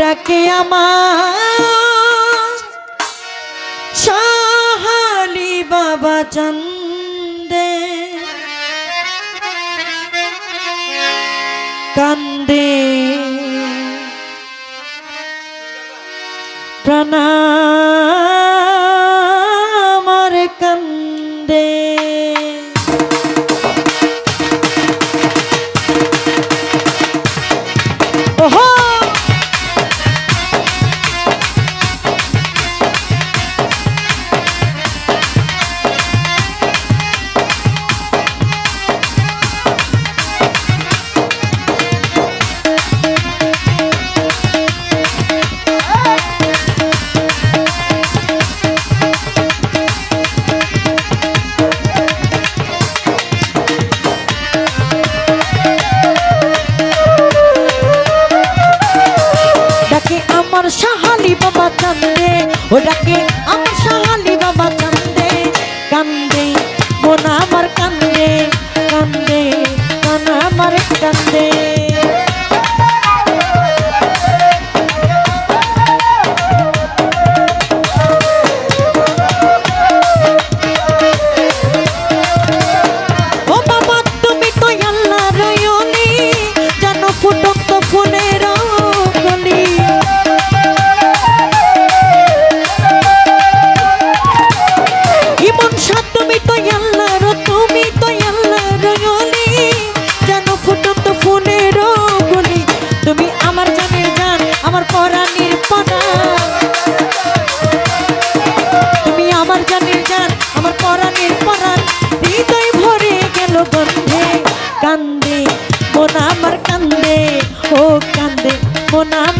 ডাকে আমার। সাহালি বাবা চন্দে। কান্দে। প্রণাম কান্দে। ওটাকে una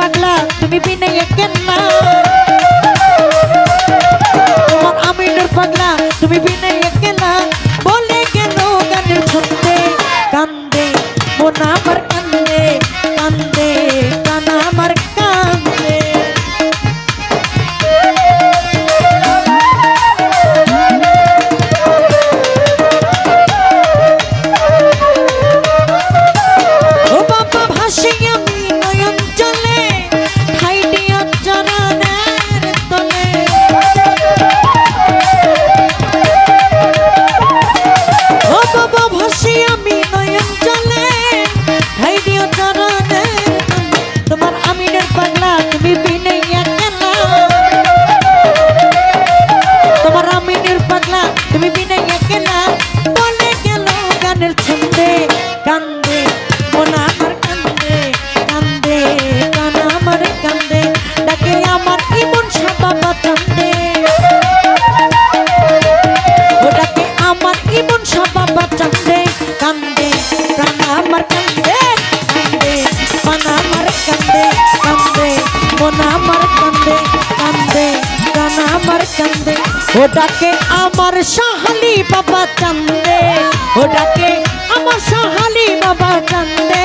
পাগলা, তুমি বিনয় কেন না। তোমার আমিনুর পাগলা, তুমি বিনয় কেন বলে কেন গানের ছন্দে, কান্দে, মোনা ওটাকে আমার সাহালি বাবা চান্দে। ওটাকে আমার সাহালি বাবা চান্দে।